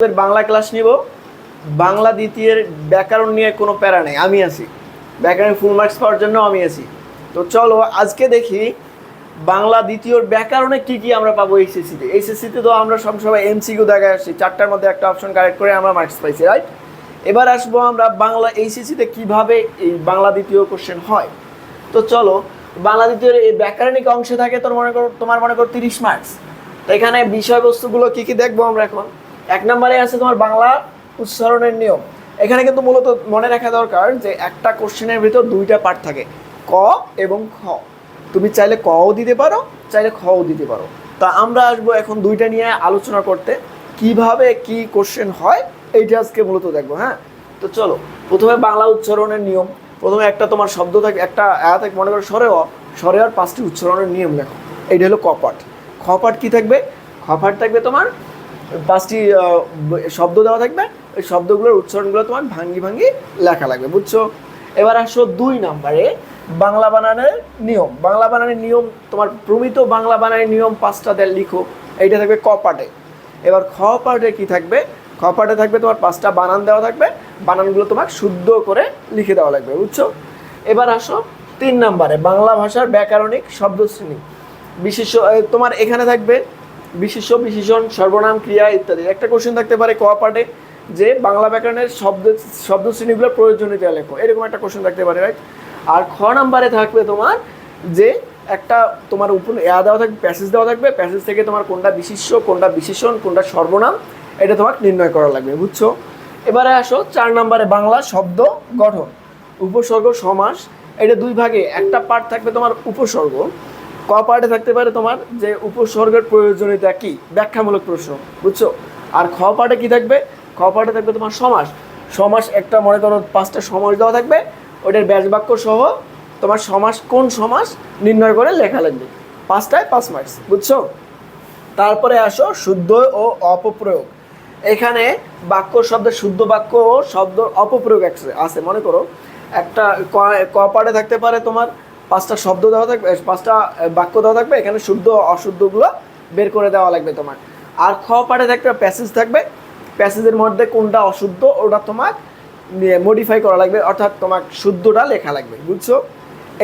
এবার বাংলা ক্লাস নিব। বাংলা দ্বিতীয়ের ব্যাকরণ নিয়ে কোনো প্যারা নেই, আমি আছি। ব্যাকরণে ফুল মার্কস পাওয়ার জন্য আমি আছি। তো চলো, আজকে দেখি বাংলা দ্বিতীয়র ব্যাকরণে কি কি আমরা পাবো এইচএসসিতে এইচএসসিতে তো। আমরা সবসময় এমসিকিউ দেখায় আসছি। চারটার মধ্যে একটা অপশন কারেক্ট করে আমরা মার্কস পাইছি রাইট এবার আসব আমরা বাংলা এইচএসসিতে কীভাবে এই বাংলা দ্বিতীয় কোশ্চেন হয়। তো চলো, বাংলা দ্বিতীয় এই ব্যাকরণিক অংশে থাকে তোর মনে করো, তোমার মনে করো তিরিশ মার্কস তো এখানে বিষয়বস্তুগুলো কি কি দেখব আমরা এখন? এক নম্বরে আছে তোমার বাংলা উচ্চারণের নিয়ম। এখানে কিন্তু মূলত মনে রাখা দরকার যে একটা কোশ্চেনের ভিতর দুইটা পার্ট থাকে। ক এবং খ। তুমি চাইলে কও দিতে পারো, চাইলে খও দিতে পারো। তা আমরা আসব এখন দুইটা নিয়ে আলোচনা করতে। কীভাবে কি কোশ্চেন হয়, এইটা আজকে মূলত দেখব হ্যাঁ? তো চলো, প্রথমে বাংলা উচ্চারণের নিয়ম। প্রথমে একটা তোমার শব্দ থাকে, একটা আয়া থাকে, মনে করো সরে অ। সরে আর পাঁচটি উচ্চারণের নিয়ম লেখো। এইটা হলো কপাট খপাট কি থাকবে? খপাট থাকবে তোমার পাঁচটি শব্দ দেওয়া থাকবে। ওই শব্দগুলোর উচ্চারণগুলো তোমার ভাঙ্গি ভাঙ্গি লেখা লাগবে, বুঝছ? এবার আসো দুই নাম্বারে, বাংলা বানানের নিয়ম। বাংলা বানানের নিয়ম, তোমার প্রমিত বাংলা বানানের নিয়ম পাঁচটা দেয় লিখো। এইটা থাকবে ক পাটে এবার খ পাটে কি থাকবে? খ পাটে থাকবে তোমার পাঁচটা বানান দেওয়া থাকবে। বানানগুলো তোমার শুদ্ধ করে লিখে দেওয়া লাগবে, বুঝছ? এবার আসো তিন নাম্বারে, বাংলা ভাষার ব্যাকরণিক শব্দশ্রেণী। বিশেষ তোমার এখানে থাকবে বিশেষ্য বিশেষণ সর্বনাম ক্রিয়া ইত্যাদি। একটা কোশ্চেন থাকতে পারে ক পার্টে যে বাংলা ব্যাকরণের শব্দ শব্দ শ্রেণীগুলোর প্রয়োজনীয়তা লেখো। এরকম একটা কোশ্চেন থাকতে পারে রাইট আর খ নাম্বারে থাকবে তোমার যে একটা তোমার উপর এয়া দেওয়া থাকবে প্যাসেজ দেওয়া থাকবে প্যাসেজ থেকে তোমার কোনটা বিশেষ্য কোনটা বিশেষণ, কোনটা সর্বনাম, এটা তোমার নির্ণয় করা লাগবে, বুঝছ? এবারে আসো, চার নম্বরে বাংলা শব্দ গঠন। উপসর্গ সমাস, এটা দুই ভাগে, একটা পার্ট থাকবে তোমার উপসর্গ। ক পার্টে থাকতে পারে তোমার যে উপসর্গের প্রয়োজনীয়তা কি? ব্যাখ্যামূলক প্রশ্ন, বুঝছ? আর খ পার্টে কি থাকবে? খ পার্টে থাকবে তোমার সমাস। সমাস একটা, মনে করো, পাঁচটা সমাস দেওয়া থাকবে। ওটার ব্যাস বাক্য সহ তোমার সমাস কোন সমাস নির্ণয় করে লেখা লাগবে? পাঁচটায় পাঁচ মার্কস, বুঝছ? তারপরে আসো, শুদ্ধ ও অপপ্রয়োগ। এখানে বাক্য শব্দের শুদ্ধ বাক্য ও শব্দ অপপ্রয়োগ আছে- মনে করো। একটা ক- ক পার্টে থাকতে পারে তোমার পাঁচটা শব্দ দেওয়া থাকবে পাঁচটা বাক্য দেওয়া থাকবে, এখানে শুদ্ধ, অশুদ্ধগুলো বের করে দেওয়া লাগবে তোমার। আর খ পার্টে থাকবে প্যাসেজ থাকবে প্যাসেজের মধ্যে কোনটা অশুদ্ধ ওটা তোমার মডিফাই করা লাগবে, অর্থাৎ তোমার শুদ্ধটা লেখা লাগবে, বুঝছ?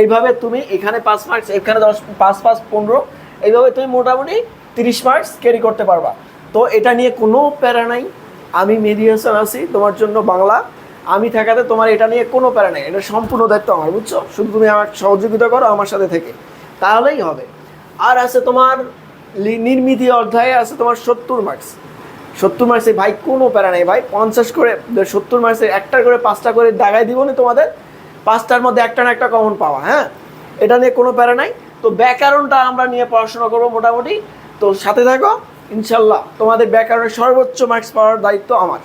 এইভাবে তুমি এখানে পাঁচ মার্কস এখানে দশ, পাঁচ পাঁচ, পনেরো, এইভাবে তুমি মোটামুটি তিরিশ মার্কস ক্যারি করতে পারবা। তো এটা নিয়ে কোনো প্যারা নাই। আমি মেডিয়েশন আছি, তোমার জন্য বাংলা আমি থাকাতে তোমার এটা নিয়ে কোনো প্যারা নেই। এটা সম্পূর্ণ দায়িত্ব আমার, বুঝছ? শুধু তুমি আমার সহযোগিতা করো আমার সাথে থেকে। তাহলেই হবে। আর আছে তোমার নির্মিতি অধ্যায়ে আছে তোমার সত্তর মার্কস সত্তর মার্কসে ভাই কোনো প্যারা নেই ভাই। পঞ্চাশ করে, সত্তর মার্কসে একটা করে, পাঁচটা করে দাগাই দিব না তোমাদের। পাঁচটার মধ্যে একটা না একটা কমন পাওয়া হ্যাঁ? এটা নিয়ে কোনো প্যারা নাই। তো ব্যাকরণটা আমরা নিয়ে পড়াশোনা করব মোটামুটি। তো সাথে থাকো, ইনশাল্লাহ। তোমাদের ব্যাকরণের সর্বোচ্চ মার্কস পাওয়ার দায়িত্ব আমার।